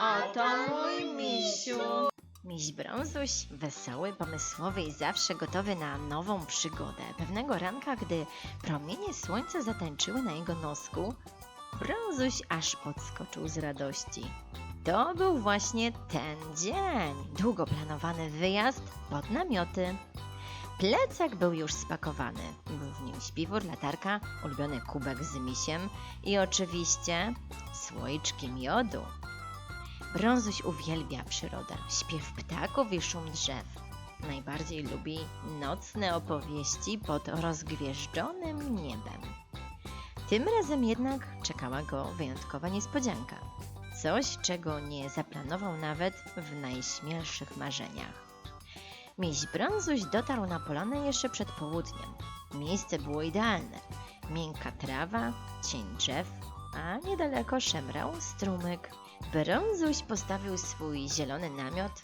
Oto mój misiu. Miś Brązuś, wesoły, pomysłowy i zawsze gotowy na nową przygodę. Pewnego ranka, gdy promienie słońca zatańczyły na jego nosku, Brązuś aż podskoczył z radości. To był właśnie ten dzień. Długo planowany wyjazd pod namioty. Plecak był już spakowany. Był w nim śpiwór, latarka, ulubiony kubek z misiem i oczywiście słoiczki miodu. Brązuś uwielbia przyrodę, śpiew ptaków i szum drzew. Najbardziej lubi nocne opowieści pod rozgwieżdżonym niebem. Tym razem jednak czekała go wyjątkowa niespodzianka. Coś, czego nie zaplanował nawet w najśmielszych marzeniach. Miś Brązuś dotarł na polanę jeszcze przed południem. Miejsce było idealne. Miękka trawa, cień drzew, a niedaleko szemrał strumyk. Brązuś postawił swój zielony namiot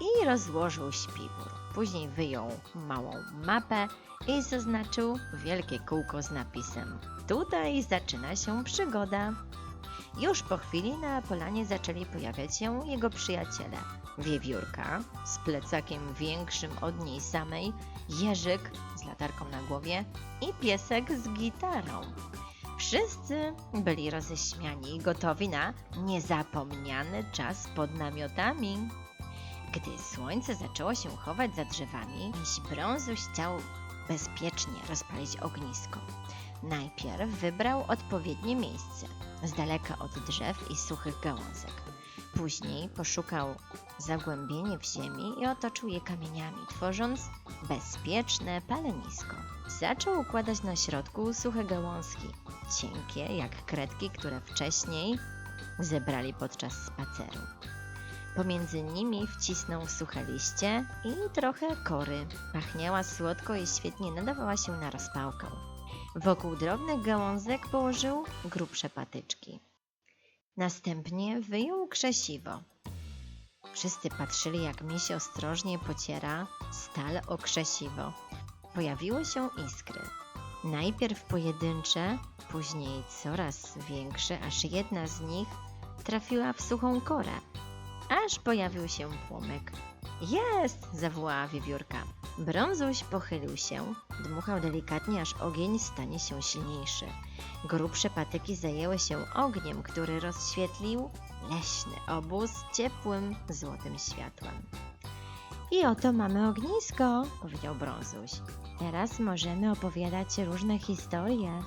i rozłożył śpiwór. Później wyjął małą mapę i zaznaczył wielkie kółko z napisem Tutaj zaczyna się przygoda. Już po chwili na polanie zaczęli pojawiać się jego przyjaciele. Wiewiórka z plecakiem większym od niej samej, Jerzyk z latarką na głowie i piesek z gitarą. Wszyscy byli roześmiani i gotowi na niezapomniany czas pod namiotami. Gdy słońce zaczęło się chować za drzewami, miś Brązuś chciał bezpiecznie rozpalić ognisko. Najpierw wybrał odpowiednie miejsce, z daleka od drzew i suchych gałązek. Później poszukał zagłębienie w ziemi i otoczył je kamieniami, tworząc bezpieczne palenisko. Zaczął układać na środku suche gałązki, cienkie jak kredki, które wcześniej zebrali podczas spaceru. Pomiędzy nimi wcisnął suche liście i trochę kory. Pachniała słodko i świetnie nadawała się na rozpałkę. Wokół drobnych gałązek położył grubsze patyczki. Następnie wyjął krzesiwo. Wszyscy patrzyli, jak miś ostrożnie pociera stal o krzesiwo. Pojawiły się iskry. Najpierw pojedyncze, później coraz większe, aż jedna z nich trafiła w suchą korę, aż pojawił się płomyk. Jest! zawołała wiewiórka. Brązuś pochylił się, dmuchał delikatnie, aż ogień stanie się silniejszy. Grubsze patyki zajęły się ogniem, który rozświetlił leśny obóz ciepłym, złotym światłem. I oto mamy ognisko, powiedział Brązuś. Teraz możemy opowiadać różne historie.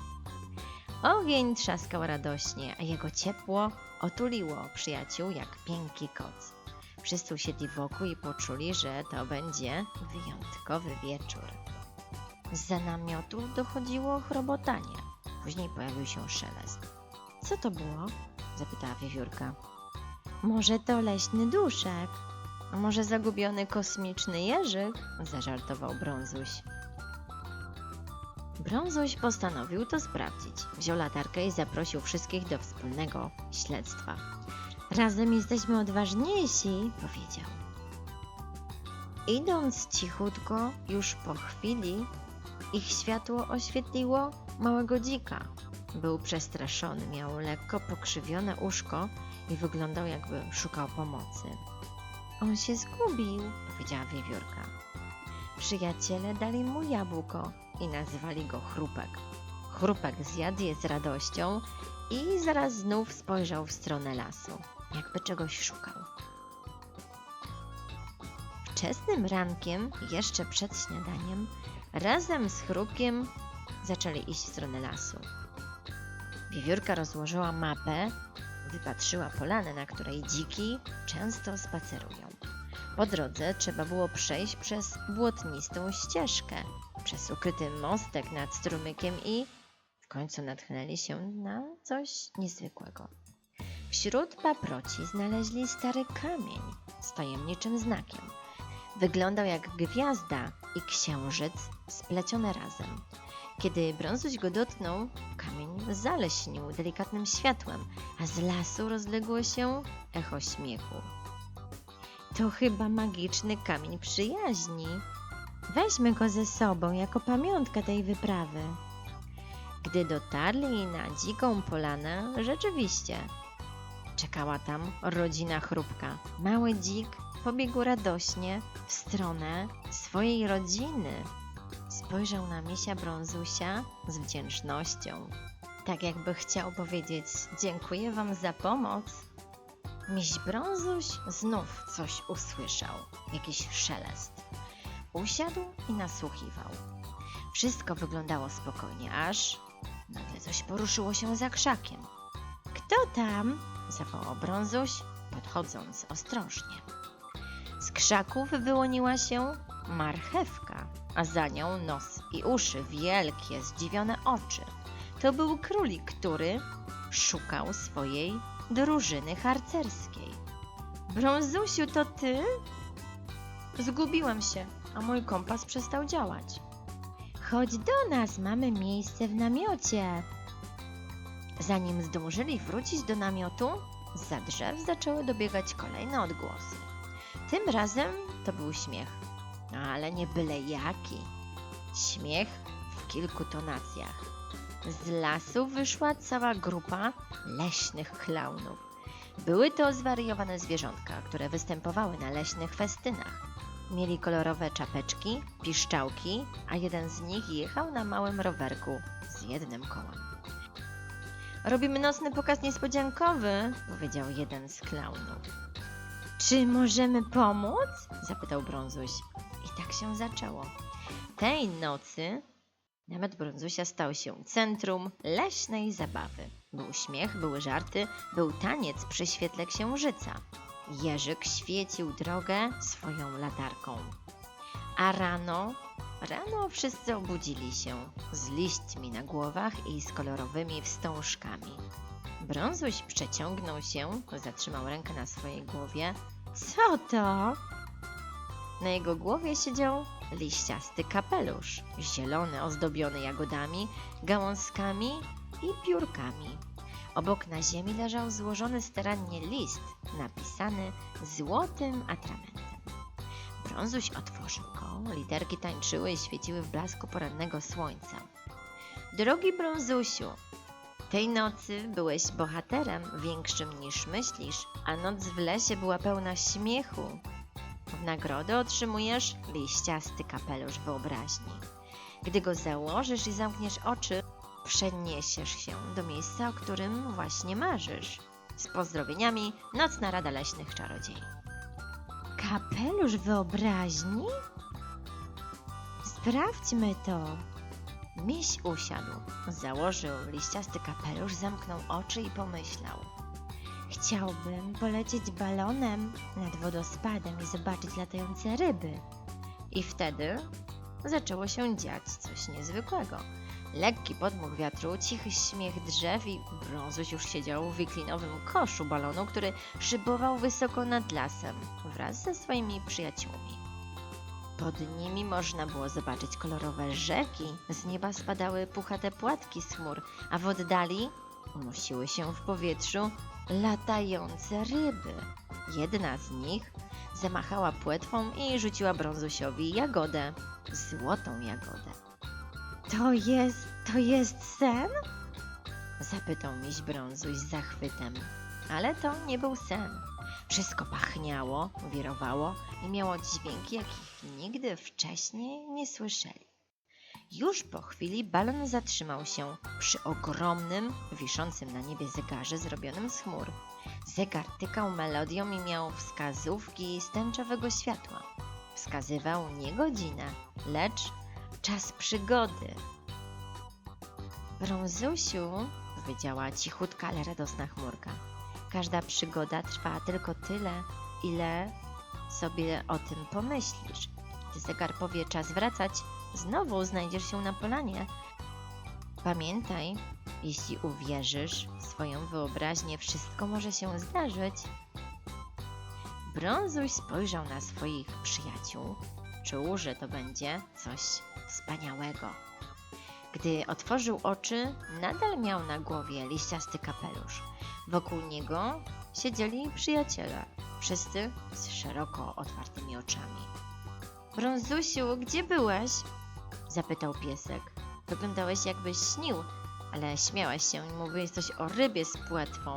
Ogień trzaskał radośnie, a jego ciepło otuliło przyjaciół jak piękki koc. Wszyscy usiedli wokół i poczuli, że to będzie wyjątkowy wieczór. Z namiotu dochodziło chrobotanie. Później pojawił się szelest. Co to było? zapytała wiewiórka. Może to leśny duszek? A może zagubiony kosmiczny jeżyk? zażartował Brązuś. Brązuś postanowił to sprawdzić. Wziął latarkę i zaprosił wszystkich do wspólnego śledztwa. Razem jesteśmy odważniejsi, powiedział. Idąc cichutko, już po chwili, ich światło oświetliło małego dzika. Był przestraszony, miał lekko pokrzywione uszko i wyglądał jakby szukał pomocy. On się zgubił, powiedziała wiewiórka. Przyjaciele dali mu jabłko i nazwali go Chrupek. Chrupek zjadł je z radością i zaraz znów spojrzał w stronę lasu, jakby czegoś szukał. Wczesnym rankiem, jeszcze przed śniadaniem, razem z Chrupkiem zaczęli iść w stronę lasu. Wiewiórka rozłożyła mapę, wypatrzyła polanę, na której dziki często spacerują. Po drodze trzeba było przejść przez błotnistą ścieżkę, przez ukryty mostek nad strumykiem i w końcu natknęli się na coś niezwykłego. Wśród paproci znaleźli stary kamień z tajemniczym znakiem. Wyglądał jak gwiazda i księżyc splecione razem. Kiedy brązuś go dotknął, kamień zaleśnił delikatnym światłem, a z lasu rozległo się echo śmiechu. To chyba magiczny kamień przyjaźni. Weźmy go ze sobą jako pamiątkę tej wyprawy. Gdy dotarli na dziką polanę, rzeczywiście Czekała tam rodzina chrupka. Mały dzik pobiegł radośnie w stronę swojej rodziny. Spojrzał na misia brązusia z wdzięcznością. Tak jakby chciał powiedzieć: Dziękuję wam za pomoc. Miś brązuś znów coś usłyszał, jakiś szelest. Usiadł i nasłuchiwał. Wszystko wyglądało spokojnie, aż nagle coś poruszyło się za krzakiem. Kto tam? zawołał brązuś, podchodząc ostrożnie. Z krzaków wyłoniła się marchewka, a za nią nos i uszy, wielkie, zdziwione oczy. To był królik, który szukał swojej drużyny harcerskiej. Brązusiu, to ty? Zgubiłem się, a mój kompas przestał działać. Chodź do nas, mamy miejsce w namiocie. Zanim zdążyli wrócić do namiotu, za drzew zaczęły dobiegać kolejne odgłosy. Tym razem to był śmiech, ale nie byle jaki. Śmiech w kilku tonacjach. Z lasu wyszła cała grupa leśnych klaunów. Były to zwariowane zwierzątka, które występowały na leśnych festynach. Mieli kolorowe czapeczki, piszczałki, a jeden z nich jechał na małym rowerku z jednym kołem. Robimy nocny pokaz niespodziankowy, powiedział jeden z klaunów. Czy możemy pomóc? zapytał Brązuś. Tak się zaczęło. Tej nocy namiot Brązusia stał się centrum leśnej zabawy. Był śmiech, były żarty, był taniec przy świetle księżyca. Jerzyk świecił drogę swoją latarką. A rano, rano wszyscy obudzili się z liśćmi na głowach i z kolorowymi wstążkami. Brązuś przeciągnął się, zatrzymał rękę na swojej głowie. Co to? Na jego głowie siedział liściasty kapelusz, zielony, ozdobiony jagodami, gałązkami i piórkami. Obok na ziemi leżał złożony starannie list, napisany złotym atramentem. Brązuś otworzył go, literki tańczyły i świeciły w blasku porannego słońca. Drogi Brązusiu, tej nocy byłeś bohaterem większym niż myślisz, a noc w lesie była pełna śmiechu. W nagrodę otrzymujesz liściasty kapelusz wyobraźni. Gdy go założysz i zamkniesz oczy, przeniesiesz się do miejsca, o którym właśnie marzysz. Z pozdrowieniami, Nocna Rada Leśnych Czarodziei. Kapelusz wyobraźni? Sprawdźmy to. Miś usiadł, założył liściasty kapelusz, zamknął oczy i pomyślał. Chciałbym polecieć balonem nad wodospadem i zobaczyć latające ryby. I wtedy zaczęło się dziać coś niezwykłego. Lekki podmuch wiatru, cichy śmiech drzew i brązuś już siedział w wiklinowym koszu balonu, który szybował wysoko nad lasem wraz ze swoimi przyjaciółmi. Pod nimi można było zobaczyć kolorowe rzeki, z nieba spadały puchate płatki z chmur, a w oddali unosiły się w powietrzu latające ryby. Jedna z nich zamachała płetwą i rzuciła brązusiowi jagodę, złotą jagodę. To jest, to jest sen? Zapytał miś brązuś z zachwytem. Ale to nie był sen. Wszystko pachniało, wirowało i miało dźwięki, jakich nigdy wcześniej nie słyszeli. Już po chwili balon zatrzymał się przy ogromnym, wiszącym na niebie zegarze zrobionym z chmur. Zegar tykał melodią i miał wskazówki z tęczowego światła. Wskazywał nie godzinę, lecz czas przygody. Brązusiu, powiedziała cichutka, ale radosna chmurka. Każda przygoda trwa tylko tyle, ile sobie o tym pomyślisz. Gdy zegar powie czas wracać, znowu znajdziesz się na polanie. Pamiętaj, jeśli uwierzysz w swoją wyobraźnię, wszystko może się zdarzyć. Brązuś spojrzał na swoich przyjaciół. Czuł, że to będzie coś wspaniałego. Gdy otworzył oczy, nadal miał na głowie liściasty kapelusz. Wokół niego siedzieli przyjaciele, wszyscy z szeroko otwartymi oczami. Brązusiu, gdzie byłeś? Zapytał piesek. Wyglądałeś jakbyś śnił, ale śmiałeś się i mówiłeś coś o rybie z płetwą.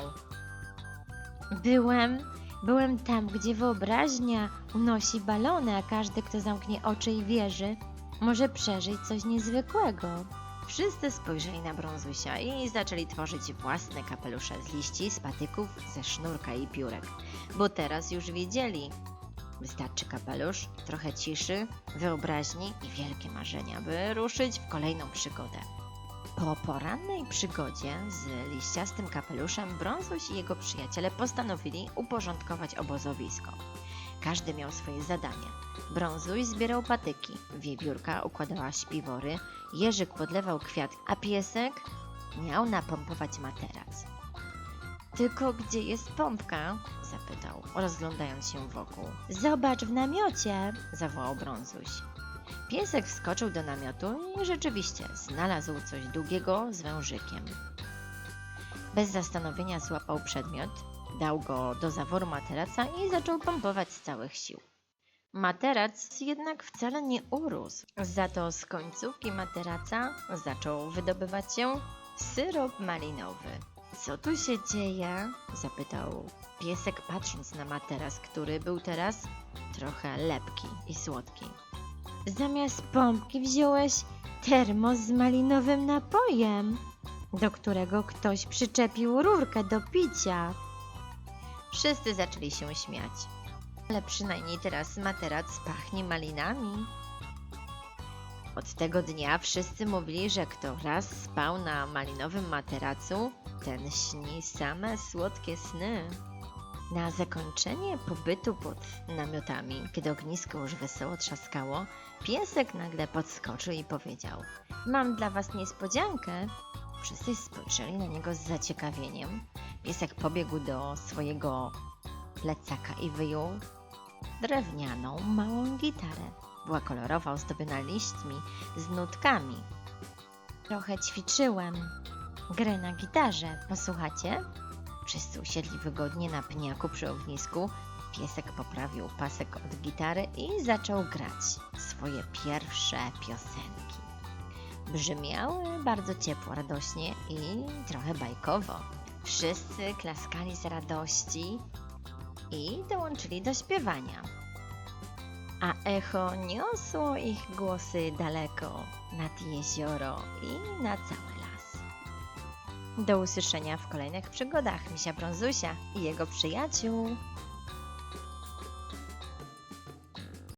Byłem, byłem tam, gdzie wyobraźnia unosi balony, a każdy, kto zamknie oczy i wierzy, może przeżyć coś niezwykłego. Wszyscy spojrzeli na brązusia i zaczęli tworzyć własne kapelusze z liści, z patyków, ze sznurka i piórek, bo teraz już wiedzieli. Wystarczy kapelusz, trochę ciszy, wyobraźni i wielkie marzenia, by ruszyć w kolejną przygodę. Po porannej przygodzie z liściastym kapeluszem Brązuś i jego przyjaciele postanowili uporządkować obozowisko. Każdy miał swoje zadanie. Brązuś zbierał patyki, wiewiórka układała śpiwory, Jerzyk podlewał kwiat, a piesek miał napompować materac. Tylko gdzie jest pompka? zapytał, rozglądając się wokół. Zobacz w namiocie, zawołał Brązuś. Piesek wskoczył do namiotu i rzeczywiście znalazł coś długiego z wężykiem. Bez zastanowienia złapał przedmiot, dał go do zaworu materaca i zaczął pompować z całych sił. Materac jednak wcale nie urósł, za to z końcówki materaca zaczął wydobywać się syrop malinowy. Co tu się dzieje? zapytał piesek, patrząc na materac, który był teraz trochę lepki i słodki. Zamiast pompki wziąłeś termos z malinowym napojem, do którego ktoś przyczepił rurkę do picia. Wszyscy zaczęli się śmiać. Ale przynajmniej teraz materac pachnie malinami. Od tego dnia wszyscy mówili, że kto raz spał na malinowym materacu, ten śni same słodkie sny. Na zakończenie pobytu pod namiotami, kiedy ognisko już wesoło trzaskało, piesek nagle podskoczył i powiedział: Mam dla was niespodziankę. Wszyscy spojrzeli na niego z zaciekawieniem. Piesek pobiegł do swojego plecaka i wyjął drewnianą, małą gitarę. Była kolorowa, ozdobiona liśćmi z nutkami. Trochę ćwiczyłem grę na gitarze. Posłuchacie? Wszyscy usiedli wygodnie na pniaku przy ognisku. Piesek poprawił pasek od gitary i zaczął grać swoje pierwsze piosenki. Brzmiały bardzo ciepło, radośnie i trochę bajkowo. Wszyscy klaskali z radości i dołączyli do śpiewania. A echo niosło ich głosy daleko nad jezioro i na cały las. Do usłyszenia w kolejnych przygodach Misia Brązusia i jego przyjaciół.